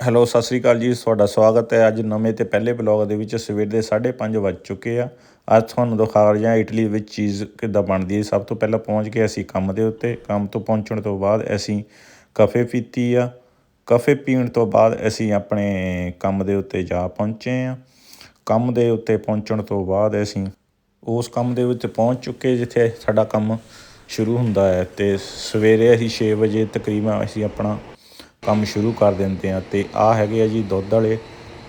Hello, Sat Sri ਅਕਾਲ ਜੀ। ਤੁਹਾਡਾ ਸਵਾਗਤ ਹੈ ਅੱਜ ਨਵੇਂ ਤੇ ਪਹਿਲੇ ਬਲੌਗ ਦੇ ਵਿੱਚ। ਸਵੇਰ ਦੇ 5:30 ਵੱਜ ਚੁੱਕੇ ਆ। ਅੱਜ ਤੁਹਾਨੂੰ ਦਿਖਾ ਰਿਹਾ ਇਟਲੀ ਵਿੱਚ ਚੀਜ਼ ਕਿੱਦਾਂ ਬਣਦੀ ਹੈ। ਸਭ ਤੋਂ ਪਹਿਲਾਂ ਪਹੁੰਚ ਕੇ ਅਸੀਂ ਕੰਮ ਦੇ ਉੱਤੇ। ਕੰਮ ਤੋਂ ਪਹੁੰਚਣ ਤੋਂ ਬਾਅਦ ਅਸੀਂ ਕਾਫੇ ਪੀਤੀ ਆ। ਕਾਫੇ ਪੀਣ ਤੋਂ ਬਾਅਦ ਅਸੀਂ ਆਪਣੇ ਕੰਮ ਦੇ ਉੱਤੇ ਜਾ ਪਹੁੰਚੇ ਆ। ਕੰਮ ਦੇ ਉੱਤੇ ਪਹੁੰਚਣ ਤੋਂ ਬਾਅਦ ਅਸੀਂ ਉਸ ਕੰਮ ਦੇ ਵਿੱਚ ਪਹੁੰਚ ਚੁੱਕੇ, ਜਿੱਥੇ ਸਾਡਾ ਕੰਮ ਸ਼ੁਰੂ ਹੁੰਦਾ ਹੈ। ਤੇ ਸਵੇਰੇ ਅਸੀਂ 6 ਵਜੇ ਤਕਰੀਬਨ ਅਸੀਂ ਆਪਣਾ ਕੰਮ ਸ਼ੁਰੂ ਕਰ ਦਿੰਦੇ ਆ ਤੇ ਆ ਹੈਗੇ ਆ ਜੀ ਦੁੱਧ ਵਾਲੇ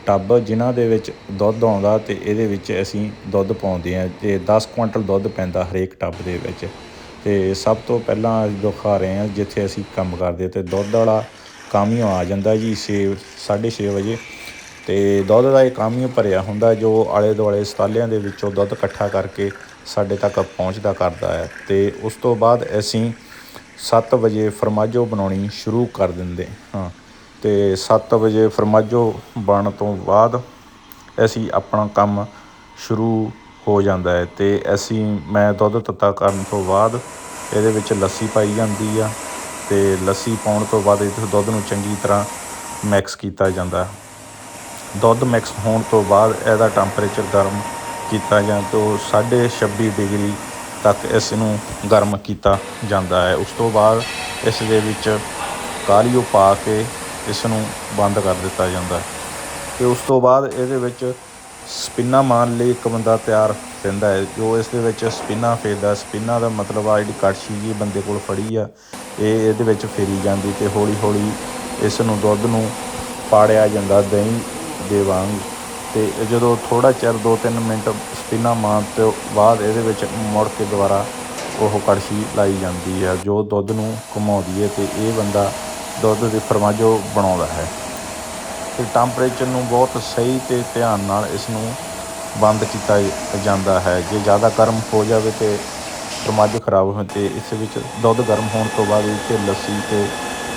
ਟੱਬ ਜਿਨ੍ਹਾਂ ਦੇ ਵਿੱਚ ਦੁੱਧ ਆਉਂਦਾ ਤੇ ਇਹਦੇ ਵਿੱਚ ਅਸੀਂ ਦੁੱਧ ਪਾਉਂਦੇ ਆ ਤੇ 10 ਕੁਇੰਟਲ ਦੁੱਧ ਪੈਂਦਾ ਹਰੇਕ ਟੱਬ ਦੇ ਵਿੱਚ। ਤੇ ਸਭ ਤੋਂ ਪਹਿਲਾਂ ਅਸੀਂ ਦਿਖਾ ਰਹੇ ਆ ਜਿੱਥੇ ਅਸੀਂ ਕੰਮ ਕਰਦੇ ਤੇ ਦੁੱਧ ਵਾਲਾ ਕਾਮਿਓ ਆ ਜਾਂਦਾ ਜੀ 6 6:30 ਵਜੇ। ਤੇ ਦੁੱਧ ਦਾ ਇਹ ਕਾਮਿਓ ਭਰਿਆ ਹੁੰਦਾ ਜੋ ਆਲੇ ਦੁਆਲੇ ਸਤਾਲਿਆਂ ਦੇ ਵਿੱਚੋਂ ਦੁੱਧ ਇਕੱਠਾ ਕਰਕੇ ਸਾਡੇ ਤੱਕ ਪਹੁੰਚਦਾ ਕਰਦਾ ਹੈ। ਤੇ ਉਸ ਤੋਂ ਬਾਅਦ ਅਸੀਂ 7 ਵਜੇ ਫਰਮਾਜੋ ਬਣਾਉਣੀ ਸ਼ੁਰੂ ਕਰ ਦਿੰਦੇ ਹਾਂ। ਤੇ 7 ਵਜੇ ਫਰਮਾਜੋ ਬਣਨ ਤੋਂ ਬਾਅਦ ਅਸੀਂ ਆਪਣਾ ਕੰਮ ਸ਼ੁਰੂ ਹੋ ਜਾਂਦਾ ਹੈ ਤੇ ਅਸੀਂ, ਮੈਂ ਦੁੱਧ ਤੱਤਾ ਕਰਨ ਤੋਂ ਬਾਅਦ ਇਹਦੇ ਵਿੱਚ ਲੱਸੀ ਪਾਈ ਜਾਂਦੀ ਆ ਤੇ ਲੱਸੀ ਪਾਉਣ ਤੋਂ ਬਾਅਦ ਇਹ ਦੁੱਧ ਨੂੰ ਚੰਗੀ ਤਰ੍ਹਾਂ ਮਿਕਸ ਕੀਤਾ ਜਾਂਦਾ ਦੁੱਧ ਮਿਕਸ ਹੋਣ ਤੋਂ ਬਾਅਦ ਇਹਦਾ ਟੈਂਪਰੇਚਰ ਗਰਮ ਕੀਤਾ ਜਾਂ ਤੋਂ 26 ਡਿਗਰੀ ਤੱਕ ਇਸ ਨੂੰ ਗਰਮ ਕੀਤਾ ਜਾਂਦਾ ਹੈ। ਉਸ ਤੋਂ ਬਾਅਦ ਇਸ ਦੇ ਵਿੱਚ ਕਾਲੀਓ ਪਾ ਕੇ ਇਸ ਨੂੰ ਬੰਦ ਕਰ ਦਿੱਤਾ ਜਾਂਦਾ ਹੈ। ਤੇ ਉਸ ਤੋਂ ਬਾਅਦ ਇਹਦੇ ਵਿੱਚ ਸਪਿੰਨਾ ਮਾਰਨ ਲਈ ਇੱਕ ਬੰਦਾ ਤਿਆਰ ਰਹਿੰਦਾ ਹੈ। ਜੋ ਇਸ ਦੇ ਵਿੱਚ ਸਪਿਨਾ ਫੇਰਦਾ ਸਪਿਨਾ ਦਾ ਮਤਲਬ ਆ ਜਿਹੜੀ ਕੜਛੀ ਜੀ ਬੰਦੇ ਕੋਲ ਫੜੀ ਆ, ਇਹ ਇਹਦੇ ਵਿੱਚ ਫੇਰੀ ਜਾਂਦੀ ਤੇ ਹੌਲੀ ਹੌਲੀ ਇਸ ਨੂੰ ਦੁੱਧ ਨੂੰ ਪਾੜਿਆ ਜਾਂਦਾ ਦਹੀਂ ਦੇ ਵਾਂਗ। ਤੇ ਜਦੋਂ ਥੋੜਾ ਚਿਰ 2-3 ਮਿੰਟ ਸਪਿਨਾ ਮਾਰਨ ਤੋਂ ਬਾਅਦ ਇਹਦੇ ਵਿੱਚ ਮੁੜ ਕੇ ਦੁਬਾਰਾ ਉਹ ਕੜਛੀ ਲਾਈ ਜਾਂਦੀ ਹੈ, ਜੋ ਦੁੱਧ ਨੂੰ ਘੁਮਾਉਂਦੀ ਹੈ ਅਤੇ ਇਹ ਬੰਦਾ ਦੁੱਧ ਦੀ ਫਰਮਾਜੋ ਬਣਾਉਂਦਾ ਹੈ। ਅਤੇ ਟੈਂਪਰੇਚਰ ਨੂੰ ਬਹੁਤ ਸਹੀ ਅਤੇ ਧਿਆਨ ਨਾਲ ਇਸ ਨੂੰ ਬੰਦ ਕੀਤਾ ਜਾਂਦਾ ਹੈ। ਜੇ ਜ਼ਿਆਦਾ ਗਰਮ ਹੋ ਜਾਵੇ ਤੇ ਫਰਮਾਜੋ ਖਰਾਬ ਹੋ ਤੇ ਇਸ ਵਿੱਚ ਦੁੱਧ ਗਰਮ ਹੋਣ ਤੋਂ ਬਾਅਦ ਇਹ ਲੱਸੀ ਤੇ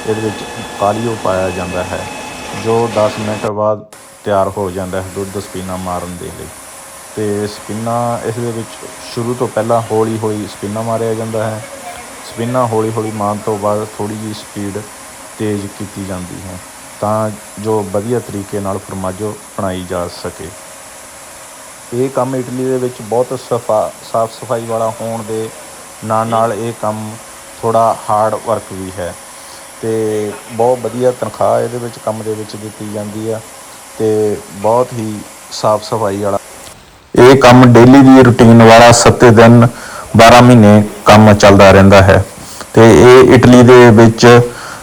ਇਹਦੇ ਵਿੱਚ ਕਾਲੀਓ ਪਾਇਆ ਜਾਂਦਾ ਹੈ, ਜੋ 10 ਮਿੰਟ ਬਾਅਦ ਤਿਆਰ ਹੋ ਜਾਂਦਾ ਹੈ ਦੁੱਧ ਸਪਿਨਾ ਮਾਰਨ ਦੇ ਲਈ। ਤੇ ਸਪਿਨਾ ਇਸ ਦੇ ਵਿੱਚ ਸ਼ੁਰੂ ਤੋਂ ਪਹਿਲਾਂ ਹੌਲੀ ਹੌਲੀ ਸਪਿਨਾ ਮਾਰਿਆ ਜਾਂਦਾ ਹੈ। ਸਪਿਨਾ ਹੌਲੀ ਹੌਲੀ ਮਾਰਨ ਤੋਂ ਬਾਅਦ ਥੋੜੀ ਜਿਹੀ ਸਪੀਡ ਤੇਜ਼ ਕੀਤੀ ਜਾਂਦੀ ਹੈ ਤਾਂ ਜੋ ਵਧੀਆ ਤਰੀਕੇ ਨਾਲ ਫਰਮਾਜੋ ਬਣਾਈ ਜਾ ਸਕੇ। ਇਹ ਕੰਮ ਇਟਲੀ ਦੇ ਵਿੱਚ ਬਹੁਤ ਸਫਾ, ਸਾਫ਼ ਸਫ਼ਾਈ ਵਾਲਾ ਹੋਣ ਦੇ ਨਾਲ ਨਾਲ ਇਹ ਕੰਮ ਥੋੜਾ ਹਾਰਡ ਵਰਕ ਵੀ ਹੈ ਤੇ ਬਹੁਤ ਵਧੀਆ ਤਨਖਾਹ ਇਹਦੇ ਵਿੱਚ ਕੰਮ ਦੇ ਵਿੱਚ ਦਿੱਤੀ ਜਾਂਦੀ ਆ ਤੇ ਬਹੁਤ ਹੀ ਸਾਫ਼ ਸਫ਼ਾਈ ਵਾਲਾ ਕੰਮ ਡੇਲੀ ਦੀ ਰੁਟੀਨ ਵਾਲਾ 7 ਦਿਨ 12 ਮਹੀਨੇ ਕੰਮ ਚੱਲਦਾ ਰਹਿੰਦਾ ਹੈ। ਤੇ ਇਹ ਇਟਲੀ ਦੇ ਵਿੱਚ,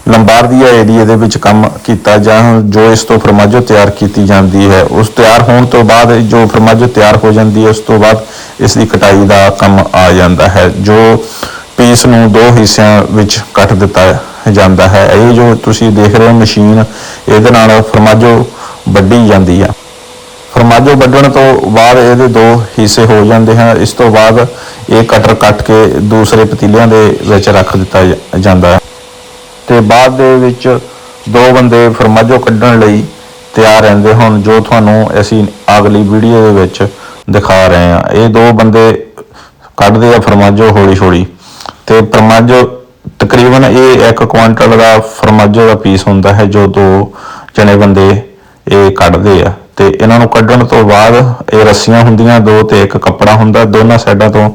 ਲੰਬਾਰਦੀਆ ਏਰੀਆ ਦੇ ਵਿੱਚ ਕੰਮ ਕੀਤਾ ਜਾਂ ਜੋ ਇਸ ਤੋਂ ਫਰਮਾਜੋ ਤਿਆਰ ਕੀਤੀ ਜਾਂਦੀ ਹੈ। ਉਸ ਤਿਆਰ ਹੋਣ ਤੋਂ ਬਾਅਦ, ਜੋ ਫਰਮਾਜੋ ਤਿਆਰ ਹੋ ਜਾਂਦੀ ਹੈ, ਉਸ ਤੋਂ ਬਾਅਦ ਇਸ ਦੀ ਕਟਾਈ ਦਾ ਕੰਮ ਆ ਜਾਂਦਾ ਹੈ, ਜੋ ਪੀਸ ਨੂੰ ਦੋ ਹਿੱਸਿਆਂ ਵਿੱਚ ਕੱਟ ਦਿੱਤਾ ਜਾਂਦਾ ਹੈ। ਇਹ ਜੋ ਤੁਸੀਂ ਦੇਖ ਰਹੇ ਹੋ ਮਸ਼ੀਨ, ਇਹਦੇ ਨਾਲ ਫਰਮਾਜੋ ਵੱਢੀ ਜਾਂਦੀ ਆ। ਫਰਮਾਜੋ ਵੱਢਣ ਤੋਂ ਬਾਅਦ ਇਹਦੇ ਦੋ ਹਿੱਸੇ ਹੋ ਜਾਂਦੇ ਹਨ। ਇਸ ਤੋਂ ਬਾਅਦ ਇਹ ਕਟਰ ਕੱਟ ਕੇ ਦੂਸਰੇ ਪਤੀਲਿਆਂ ਦੇ ਵਿੱਚ ਰੱਖ ਦਿੱਤਾ ਜ- ਜਾਂਦਾ ਹੈ। ਤੇ ਬਾਅਦ ਦੇ ਵਿੱਚ ਦੋ ਬੰਦੇ ਫਰਮਾਜੋ ਕੱਢਣ ਲਈ ਤਿਆਰ ਰਹਿੰਦੇ ਹਨ ਜੋ ਤੁਹਾਨੂੰ ਅਸੀਂ ਅਗਲੀ ਵੀਡੀਓ ਦੇ ਵਿੱਚ ਦਿਖਾ ਰਹੇ ਹਾਂ। ਇਹ ਦੋ ਬੰਦੇ ਕੱਢਦੇ ਆ ਫਰਮਾਜੋ ਹੌਲੀ ਹੌਲੀ ਤੇ ਫਰਮਾਜੋ ਤਕਰੀਬਨ ਇਹ 1 ਕੁਇੰਟਲ ਦਾ ਫਰਮਾਜੋ ਦਾ ਪੀਸ ਹੁੰਦਾ ਹੈ, ਜੋ ਦੋ ਜਣੇ ਬੰਦੇ ਇਹ ਕੱਢਦੇ ਆ। ਤੇ ਇਹਨਾਂ ਨੂੰ ਕੱਢਣ ਤੋਂ ਬਾਅਦ ਇਹ ਰੱਸੀਆਂ ਹੁੰਦੀਆਂ, ਦੋ ਤੇ ਇੱਕ ਕੱਪੜਾ ਹੁੰਦਾ, ਦੋਨਾਂ ਸਾਈਡਾਂ ਤੋਂ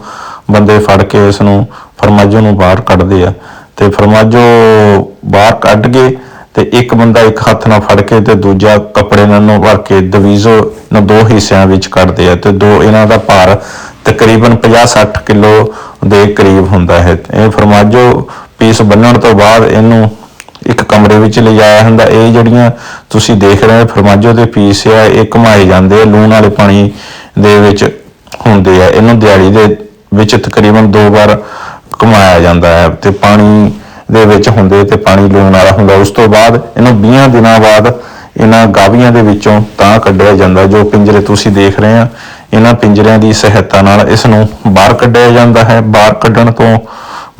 ਬੰਦੇ ਫੜ ਕੇ ਇਸ ਨੂੰ ਫਰਮਾਜੋ ਨੂੰ ਬਾਹਰ ਕੱਢਦੇ ਆ। ਤੇ ਫਰਮਾਜੋ ਬਾਹਰ ਕੱਢ ਕੇ ਤੇ ਇੱਕ ਬੰਦਾ ਇੱਕ ਹੱਥ ਨਾਲ ਫੜ ਕੇ ਤੇ ਦੂਜਾ ਕੱਪੜੇ ਨਾਲ ਨੂੰ ਭਰ ਕੇ ਦਵੀਜ਼ੋ ਨੂੰ ਦੋ ਹਿੱਸਿਆਂ ਵਿੱਚ ਕੱਢਦੇ ਆ ਤੇ ਦੋ ਇਹਨਾਂ ਦਾ ਭਾਰ ਤਕਰੀਬਨ 50-60 ਕਿਲੋ ਦੇ ਕਰੀਬ ਹੁੰਦਾ ਹੈ। ਇਹ ਫਰਮਾਜੋ ਪੀਸ ਬੰਨਣ ਤੋਂ ਬਾਅਦ ਇਹਨੂੰ ਇੱਕ ਕਮਰੇ ਵਿੱਚ ਲਿਜਾਇਆ ਹੁੰਦਾ। ਇਹ ਜਿਹੜੀਆਂ ਤੁਸੀਂ ਦੇਖ ਰਹੇ ਹੋ, ਫਰਮਾਜੋ ਦੇ ਪੀਸ ਆ, ਇਹ ਘੁਮਾਏ ਜਾਂਦੇ ਆ, ਲੂਣ ਵਾਲੇ ਪਾਣੀ ਦੇ ਵਿੱਚ ਹੁੰਦੇ ਆ। ਇਹਨੂੰ ਦਿਹਾੜੀ ਦੇ ਵਿੱਚ ਤਕਰੀਬਨ ਦੋ ਵਾਰ ਘੁਮਾਇਆ ਜਾਂਦਾ ਹੈ ਤੇ ਪਾਣੀ ਦੇ ਵਿੱਚ ਹੁੰਦੇ ਤੇ ਪਾਣੀ ਲੂਣ ਵਾਲਾ ਹੁੰਦਾ। ਉਸ ਤੋਂ ਬਾਅਦ ਇਹਨੂੰ 20 ਦਿਨਾਂ ਬਾਅਦ ਇਹਨਾਂ ਗਾਵੀਆਂ ਦੇ ਵਿੱਚੋਂ ਤਾਂ ਕੱਢਿਆ ਜਾਂਦਾ, ਜੋ ਪਿੰਜਰੇ ਤੁਸੀਂ ਦੇਖ ਰਹੇ ਆ। ਇਹਨਾਂ ਪਿੰਜਰਿਆਂ ਦੀ ਸਹਾਇਤਾ ਨਾਲ ਇਸ ਨੂੰ ਬਾਹਰ ਕੱਢਿਆ ਜਾਂਦਾ ਹੈ। ਬਾਹਰ ਕੱਢਣ ਤੋਂ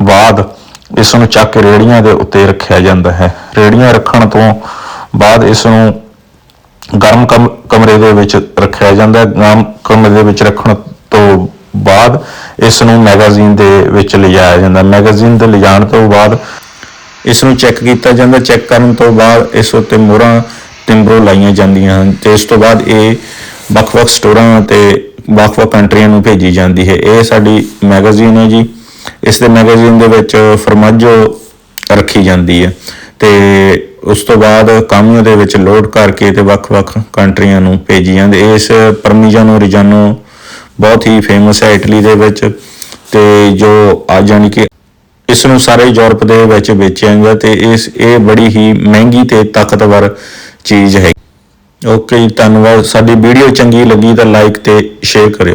ਬਾਅਦ ਇਸ ਨੂੰ ਚੱਕ ਕੇ ਰੇੜੀਆਂ ਦੇ ਉੱਤੇ ਰੱਖਿਆ ਜਾਂਦਾ ਹੈ। ਰੇੜੀਆਂ ਰੱਖਣ ਤੋਂ ਬਾਅਦ ਇਸ ਨੂੰ ਗਰਮ ਕਮ- ਕਮਰੇ ਦੇ ਵਿੱਚ ਰੱਖਿਆ ਜਾਂਦਾ ਹੈ। ਗਰਮ ਕਮਰੇ ਦੇ ਵਿੱਚ ਰੱਖਣ ਤੋਂ ਬਾਅਦ ਇਸ ਨੂੰ ਮੈਗਜ਼ੀਨ ਦੇ ਵਿੱਚ ਲਿਜਾਇਆ ਜਾਂਦਾ ਮੈਗਜ਼ੀਨ ਦੇ ਲਿਜਾਣ ਤੋਂ ਬਾਅਦ ਇਸ ਨੂੰ ਚੈੱਕ ਕੀਤਾ ਜਾਂਦਾ ਚੈੱਕ ਕਰਨ ਤੋਂ ਬਾਅਦ ਇਸ ਉੱਤੇ ਮੋਹਰਾਂ, ਟਿੰਬਰੋ ਲਾਈਆਂ ਜਾਂਦੀਆਂ ਹਨ ਤੇ ਇਸ ਤੋਂ ਬਾਅਦ ਇਹ ਵੱਖ-ਵੱਖ ਸਟੋਰਾਂ ਤੇ ਵੱਖ-ਵੱਖ ਕੰਟਰੀਆਂ ਨੂੰ ਭੇਜੀ ਜਾਂਦੀ ਹੈ। ਇਹ ਸਾਡੀ ਮੈਗਜ਼ੀਨ ਹੈ ਜੀ। ਇਸ ਦੇ ਮੈਗਜ਼ੀਨ ਦੇ ਵਿੱਚ ਫਰਮਾਜੋ ਰੱਖੀ ਜਾਂਦੀ ਹੈ ਤੇ ਉਸ ਤੋਂ ਬਾਅਦ ਕਾਮਿਓ ਦੇ ਵਿੱਚ ਲੋਡ ਕਰਕੇ ਤੇ ਵੱਖ-ਵੱਖ ਕੰਟਰੀਆਂ ਨੂੰ ਭੇਜੀ ਜਾਂਦੇ ਇਸ ਪਰਮੀਜਾਨੋ ਰਿਜਾਨੋ ਬਹੁਤ ਹੀ ਫੇਮਸ ਹੈ ਇਟਲੀ ਦੇ ਵਿੱਚ ਤੇ ਜੋ ਆ ਜਾਣੀ ਕਿ ਇਸ ਨੂੰ ਸਾਰੇ ਯੂਰਪ ਦੇ ਵਿੱਚ ਵੇਚਿਆ ਜਾਂਦਾ ਤੇ ਇਸ, ਇਹ ਬੜੀ ਹੀ ਮਹਿੰਗੀ ਤੇ ਤਾਕਤਵਰ ਚੀਜ਼ ਹੈ। ਓਕੇ ਜੀ, ਧੰਨਵਾਦ। ਸਾਡੀ ਵੀਡੀਓ ਚੰਗੀ ਲੱਗੀ ਤਾਂ ਲਾਈਕ ਤੇ ਸ਼ੇਅਰ ਕਰਿਓ।